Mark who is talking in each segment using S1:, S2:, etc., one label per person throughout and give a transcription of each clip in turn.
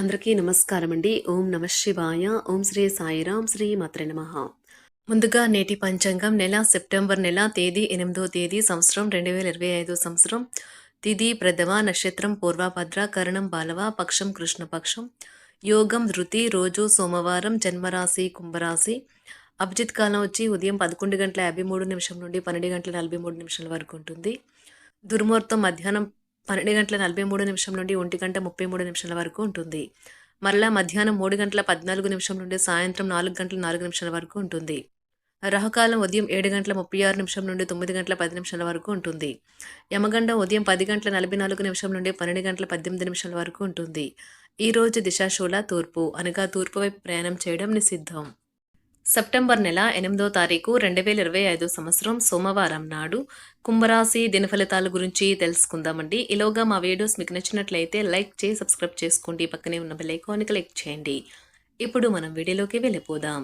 S1: అందరికీ నమస్కారం అండి ఓం నమ శివాయ. ఓం శ్రీ సాయిరాం శ్రీ మాత్ర నమ. ముందుగా నేటి పంచాంగం నెల సెప్టెంబర్ నెల తేదీ ఎనిమిదో తేదీ సంవత్సరం రెండు వేల ఇరవై ఐదో సంవత్సరం. తిథి ప్రథమ నక్షత్రం పూర్వభద్ర కరణం బాలవ పక్షం కృష్ణపక్షం. యోగం ధృతి రోజు సోమవారం జన్మరాశి కుంభరాశి. అభిజిత్ కాలం వచ్చి ఉదయం పదకొండు గంటల యాభై మూడు నిమిషం నుండి పన్నెండు గంటల నలభై మూడు నిమిషాల వరకు ఉంటుంది. దుర్ముహూర్తం మధ్యాహ్నం పన్నెండు గంటల నలభై మూడు నిమిషం నుండి ఒంటి గంట ముప్పై మూడు నిమిషాల వరకు ఉంటుంది. మరలా మధ్యాహ్నం మూడు గంటల పద్నాలుగు నిమిషం నుండి సాయంత్రం నాలుగు గంటల నాలుగు నిమిషాల వరకు ఉంటుంది. రాహుకాలం ఉదయం ఏడు గంటల ముప్పై ఆరు నిమిషం నుండి తొమ్మిది గంటల పది నిమిషాల వరకు ఉంటుంది. యమగండ ఉదయం పది గంటల నలభై నాలుగు నిమిషం నుండి పన్నెండు గంటల పద్దెనిమిది నిమిషాల వరకు ఉంటుంది. ఈ రోజు దిశాశూల తూర్పు అనగా తూర్పు వైపు ప్రయాణం చేయడం నిషిద్ధం. సెప్టెంబర్ నెల ఎనిమిదో తారీఖు రెండు వేల ఇరవై ఐదు సంవత్సరం సోమవారం నాడు కుంభరాశి దినఫలితాల గురించి తెలుసుకుందామండి. ఈలోగా మా వీడియోస్ మీకు నచ్చినట్లయితే లైక్ చేసి సబ్స్క్రైబ్ చేసుకోండి. పక్కనే ఉన్న బెల్ క్లిక్ చేయండి. ఇప్పుడు మనం వీడియోలోకి వెళ్ళిపోదాం.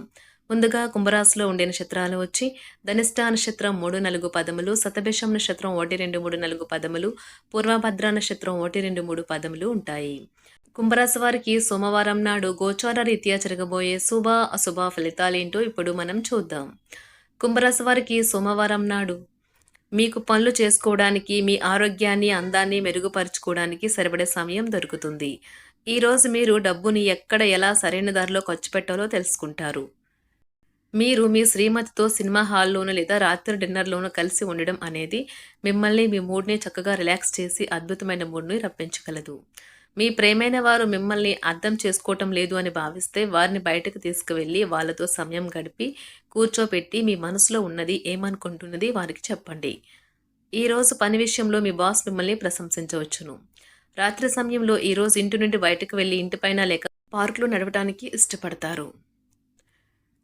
S1: ముందుగా కుంభరాశిలో ఉండే నక్షత్రాలు వచ్చి ధనిష్ట నక్షత్రం మూడు నాలుగు పదములు సతభిషం నక్షత్రం ఒకటి రెండు మూడు నాలుగు పదములు పూర్వభద్ర నక్షత్రం ఒకటి రెండు మూడు పదములు ఉంటాయి. కుంభరాశి వారికి సోమవారం నాడు గోచార రీత్యా జరగబోయే శుభ అశుభ ఫలితాలేంటో ఇప్పుడు మనం చూద్దాం. కుంభరాశి వారికి సోమవారం నాడు మీకు పనులు చేసుకోవడానికి మీ ఆరోగ్యాన్ని అందాన్ని మెరుగుపరుచుకోవడానికి సరిపడే సమయం దొరుకుతుంది. ఈరోజు మీరు డబ్బుని ఎక్కడ ఎలా సరైన దారిలో ఖర్చు పెట్టాలో తెలుసుకుంటారు. మీరు మీ శ్రీమతితో సినిమా హాల్లోనూ లేదా రాత్రి డిన్నర్లోనూ కలిసి ఉండడం అనేది మిమ్మల్ని మీ మూడ్ని చక్కగా రిలాక్స్ చేసి అద్భుతమైన మూడ్ని రప్పించగలదు. మీ ప్రేమైన వారు మిమ్మల్ని అర్థం చేసుకోవటం లేదు అని భావిస్తే వారిని బయటకు తీసుకువెళ్ళి వాళ్ళతో సమయం గడిపి కూర్చోపెట్టి మీ మనసులో ఉన్నది ఏమనుకుంటున్నది వారికి చెప్పండి. ఈరోజు పని విషయంలో మీ బాస్ మిమ్మల్ని ప్రశంసించవచ్చును. రాత్రి సమయంలో ఈరోజు ఇంటి నుండి బయటకు వెళ్ళి ఇంటిపైన లేక పార్కులో నడవటానికి ఇష్టపడతారు.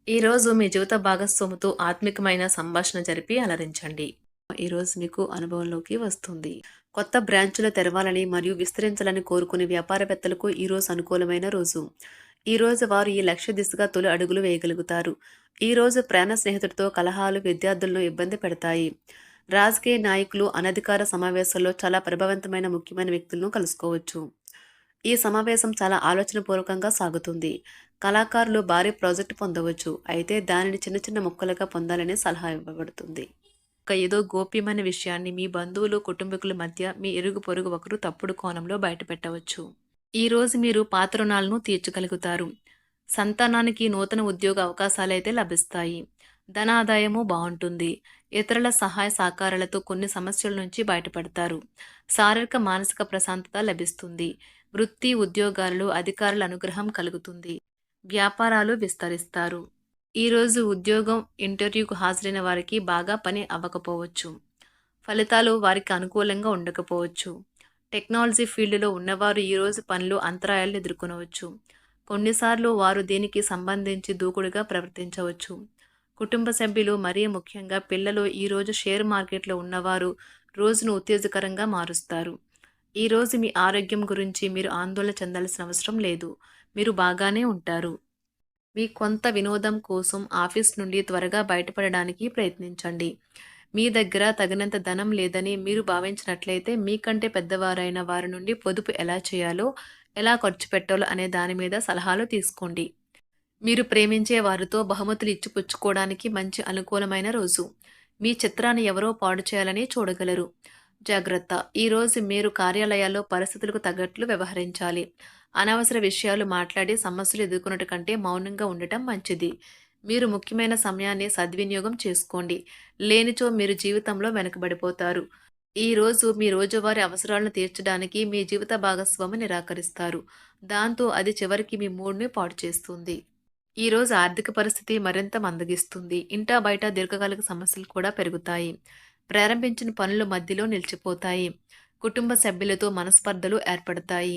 S1: ఈరోజు మీ జీవిత భాగస్వాముతో ఆత్మికమైన సంభాషణ జరిపి అలరించండి. ఈరోజు మీకు అనుభవంలోకి వస్తుంది. కొత్త బ్రాంచులు తెరవాలని మరియు విస్తరించాలని కోరుకునే వ్యాపారవేత్తలకు ఈరోజు అనుకూలమైన రోజు. ఈరోజు వారు ఈ లక్ష్య దిశగా తొలి అడుగులు వేయగలుగుతారు. ఈరోజు ప్రాణ స్నేహితుడితో కలహాలు విద్యార్థులను ఇబ్బంది పెడతాయి. రాజకీయ నాయకులు అనధికార సమావేశాల్లో చాలా ప్రభావవంతమైన ముఖ్యమైన వ్యక్తులను కలుసుకోవచ్చు. ఈ సమావేశం చాలా ఆలోచనపూర్వకంగా సాగుతుంది. కళాకారులు భారీ ప్రాజెక్టు పొందవచ్చు. అయితే దానిని చిన్న చిన్న ముక్కలుగా పొందాలని సలహా ఇవ్వబడుతుంది. ఒక ఏదో గోప్యమైన విషయాన్ని మీ బంధువులు కుటుంబీకుల మధ్య మీ ఇరుగు పొరుగు ఒకరు తప్పుడు కోణంలో బయటపెట్టవచ్చు. ఈరోజు మీరు పాత రుణాలను తీర్చగలుగుతారు. సంతానానికి నూతన ఉద్యోగ అవకాశాలైతే లభిస్తాయి. ధనాదాయము బాగుంటుంది. ఇతరుల సహాయ సహకారాలతో కొన్ని సమస్యల నుంచి బయటపడతారు. శారీరక మానసిక ప్రశాంతత లభిస్తుంది. వృత్తి ఉద్యోగాలలో అధికారుల అనుగ్రహం కలుగుతుంది. వ్యాపారాలు విస్తరిస్తారు. ఈరోజు ఉద్యోగం ఇంటర్వ్యూకు హాజరైన వారికి బాగా పని అవ్వకపోవచ్చు. ఫలితాలు వారికి అనుకూలంగా ఉండకపోవచ్చు. టెక్నాలజీ ఫీల్డ్లో ఉన్నవారు ఈరోజు పనులు అంతరాయాలను ఎదుర్కొనవచ్చు. కొన్నిసార్లు వారు దీనికి సంబంధించి దూకుడుగా ప్రవర్తించవచ్చు. కుటుంబ సభ్యులు మరీ ముఖ్యంగా పిల్లలు ఈరోజు షేర్ మార్కెట్లో ఉన్నవారు రోజును ఉత్తేజకరంగా మారుస్తారు. ఈరోజు మీ ఆరోగ్యం గురించి మీరు ఆందోళన చెందాల్సిన అవసరం లేదు. మీరు బాగానే ఉంటారు. మీ కొంత వినోదం కోసం ఆఫీస్ నుండి త్వరగా బయటపడడానికి ప్రయత్నించండి. మీ దగ్గర తగినంత ధనం లేదని మీరు భావించినట్లయితే మీకంటే పెద్దవారైన వారి నుండి పొదుపు ఎలా చేయాలో ఎలా ఖర్చు పెట్టాలో అనే దాని మీద సలహాలు తీసుకోండి. మీరు ప్రేమించే వారితో బహుమతులు ఇచ్చిపుచ్చుకోవడానికి మంచి అనుకూలమైన రోజు. మీ చిత్రాన్ని ఎవరో పాడు చేయాలని చూడగలరు. జాగ్రత్త. ఈరోజు మీరు కార్యాలయాల్లో పరిస్థితులకు తగ్గట్లు వ్యవహరించాలి. అనవసర విషయాలు మాట్లాడి సమస్యలు ఎదుర్కొనట కంటే మౌనంగా ఉండటం మంచిది. మీరు ముఖ్యమైన సమయాన్ని సద్వినియోగం చేసుకోండి. లేనిచో మీరు జీవితంలో వెనకబడిపోతారు. ఈ రోజు మీ రోజువారీ అవసరాలను తీర్చడానికి మీ జీవిత భాగస్వామి నిరాకరిస్తారు. దాంతో అది చివరికి మీ మూడ్ని పాడు చేస్తుంది. ఈరోజు ఆర్థిక పరిస్థితి మరింత మందగిస్తుంది. ఇంటా బయట దీర్ఘకాలిక సమస్యలు కూడా పెరుగుతాయి. ప్రారంభించిన పనులు మధ్యలో నిలిచిపోతాయి. కుటుంబ సభ్యులతో మనస్పర్ధలు ఏర్పడతాయి.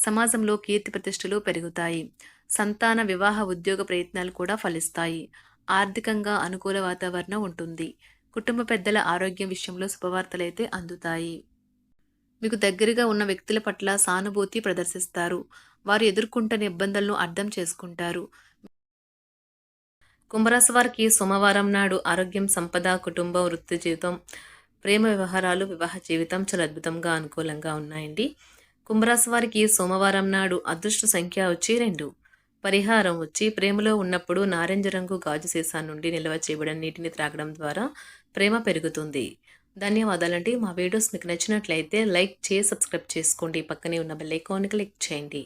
S1: సమాజంలో కీర్తి ప్రతిష్టలు పెరుగుతాయి. సంతాన వివాహ ఉద్యోగ ప్రయత్నాలు కూడా ఫలిస్తాయి. ఆర్థికంగా అనుకూల వాతావరణం ఉంటుంది. కుటుంబ పెద్దల ఆరోగ్యం విషయంలో శుభవార్తలైతే అందుతాయి. మీకు దగ్గరగా ఉన్న వ్యక్తుల పట్ల సానుభూతి ప్రదర్శిస్తారు. వారు ఎదుర్కొంటున్న ఇబ్బందులను అర్థం చేసుకుంటారు. కుంభరాశి వారికి సోమవారం నాడు ఆరోగ్యం సంపద కుటుంబం వృత్తి జీవితం ప్రేమ వ్యవహారాలు వివాహ జీవితం చాలా అద్భుతంగా అనుకూలంగా ఉన్నాయండి. కుంభరాశి వారికి సోమవారం నాడు అదృష్ట సంఖ్య వచ్చి రెండు. పరిహారం వచ్చి ప్రేమలో ఉన్నప్పుడు నారింజ రంగు గాజు సీసా నుండి నిల్వ చేయబడిన నీటిని త్రాగడం ద్వారా ప్రేమ పెరుగుతుంది. ధన్యవాదాలండి. మా వీడియోస్ మీకు నచ్చినట్లయితే లైక్ చేసి సబ్స్క్రైబ్ చేసుకోండి. పక్కనే ఉన్న బెల్ ఐకాన్ క్లిక్ చేయండి.